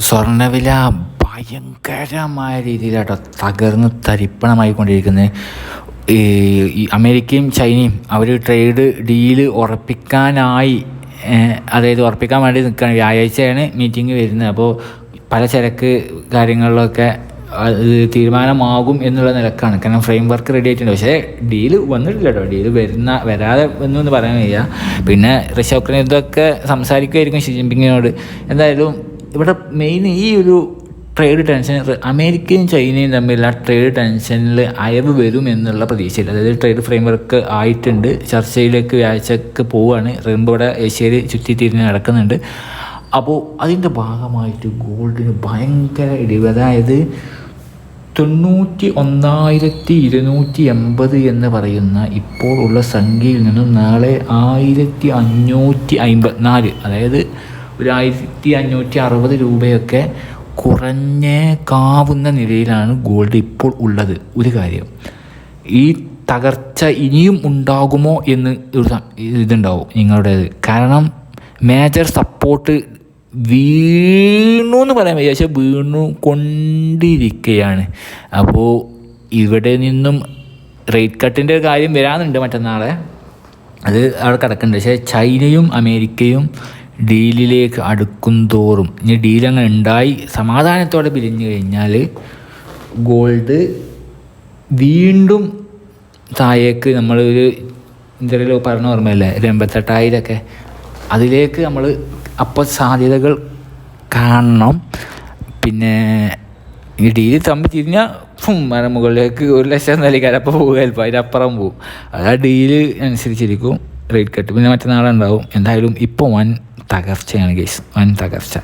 സ്വർണവില ഭയങ്കരമായ രീതിയിലാട്ടോ തകർന്ന് തരിപ്പണമായിക്കൊണ്ടിരിക്കുന്നത് ഈ അമേരിക്കയും ചൈനയും അവർ ട്രേഡ് ഡീൽ ഉറപ്പിക്കാനായി അതായത് ഉറപ്പിക്കാൻ വേണ്ടി നിൽക്കുകയാണ്. വ്യാഴാഴ്ചയാണ് മീറ്റിംഗ് വരുന്നത്. അപ്പോൾ പല ചരക്ക് കാര്യങ്ങളിലൊക്കെ അത് തീരുമാനമാകും എന്നുള്ള നിലക്കാണ്. കാരണം ഫ്രെയിം വർക്ക് റെഡി ആയിട്ടുണ്ട്. പക്ഷേ ഡീൽ വന്നിട്ടില്ല കേട്ടോ ഡീൽ വരുന്ന വരാതെ വന്നു പറയാൻ കഴിയുക പിന്നെ റഷ്യ ഇതൊക്കെ സംസാരിക്കുമായിരിക്കും ഷി ജിൻപിങ്ങിനോട്. എന്തായാലും ഇവിടെ മെയിൻ ഈ ഒരു ട്രേഡ് ടെൻഷൻ അമേരിക്കയും ചൈനയും തമ്മിലുള്ള ട്രേഡ് ടെൻഷനിൽ അയവ് വരും എന്നുള്ള പ്രതീക്ഷയില്ല. അതായത് ട്രേഡ് ഫ്രെയിംവർക്ക് ആയിട്ടുണ്ട്. ചർച്ചയിലേക്ക് വ്യാഴ്ചക്ക് പോവുകയാണ് ഇവിടെ ഏഷ്യയിൽ ചുറ്റിത്തിരിഞ്ഞ് നടക്കുന്നുണ്ട്. അപ്പോൾ അതിന്റെ ഭാഗമായിട്ട് ഗോൾഡിന് ഭയങ്കര ഇടിവ്. അതായത് തൊണ്ണൂറ്റി ഒന്നായിരത്തി ഇരുന്നൂറ്റി എൺപത് എന്ന് പറയുന്ന ഇപ്പോൾ ഉള്ള സംഖ്യയിൽ നിന്നും നാളെ ആയിരത്തി അഞ്ഞൂറ്റി അമ്പത്തിനാല് അതായത് ഒരു ആയിരത്തി അഞ്ഞൂറ്റി അറുപത് രൂപയൊക്കെ കാവുന്ന നിലയിലാണ് ഗോൾഡ് ഇപ്പോൾ ഉള്ളത്. ഒരു കാര്യം ഈ തകർച്ച ഇനിയും ഉണ്ടാകുമോ എന്ന് ഒരു ഇതുണ്ടാവും നിങ്ങളുടേത്. കാരണം മേജർ സപ്പോർട്ട് വീണു എന്ന് പറയാൻ വയ്യ. പക്ഷെ വീണു കൊണ്ടിരിക്കുകയാണ് അപ്പോൾ ഇവിടെ നിന്നും റേറ്റ് കട്ടിന്റെ കാര്യം വരാനുണ്ട് മറ്റന്നാളെ. അത് അവിടെ കിടക്കുന്നുണ്ട്. പക്ഷേ ചൈനയും അമേരിക്കയും ഡീലിലേക്ക് അടുക്കും തോറും ഇനി അങ്ങനെ ഉണ്ടായി സമാധാനത്തോടെ പിരിഞ്ഞു കഴിഞ്ഞാൽ ഗോൾഡ് വീണ്ടും താഴേക്ക് നമ്മൾ ഒരു എന്തെങ്കിലും പറഞ്ഞ ഓർമ്മയല്ലേ? ഒരു എൺപത്തെട്ടായിരമൊക്കെ അതിലേക്ക് നമ്മൾ അപ്പോൾ സാധ്യതകൾ കാണണം. പിന്നെ ഈ ഡീൽ തമ്മിൽ തിരിഞ്ഞാൽ ഫും മരം മുകളിലേക്ക് ഒരു ലക്ഷം നൽകാൻ അപ്പോൾ പോകുക ചിലപ്പോൾ അതിനപ്പുറം പോകും അത് ആ ഡീൽ അനുസരിച്ചിരിക്കും റേറ്റ് കട്ട്. പിന്നെ മറ്റന്നാളുണ്ടാവും എന്തായാലും ഇപ്പോൾ വൻ തകർച്ചയാണ് ഗൈസ്. വൻ തകർച്ച.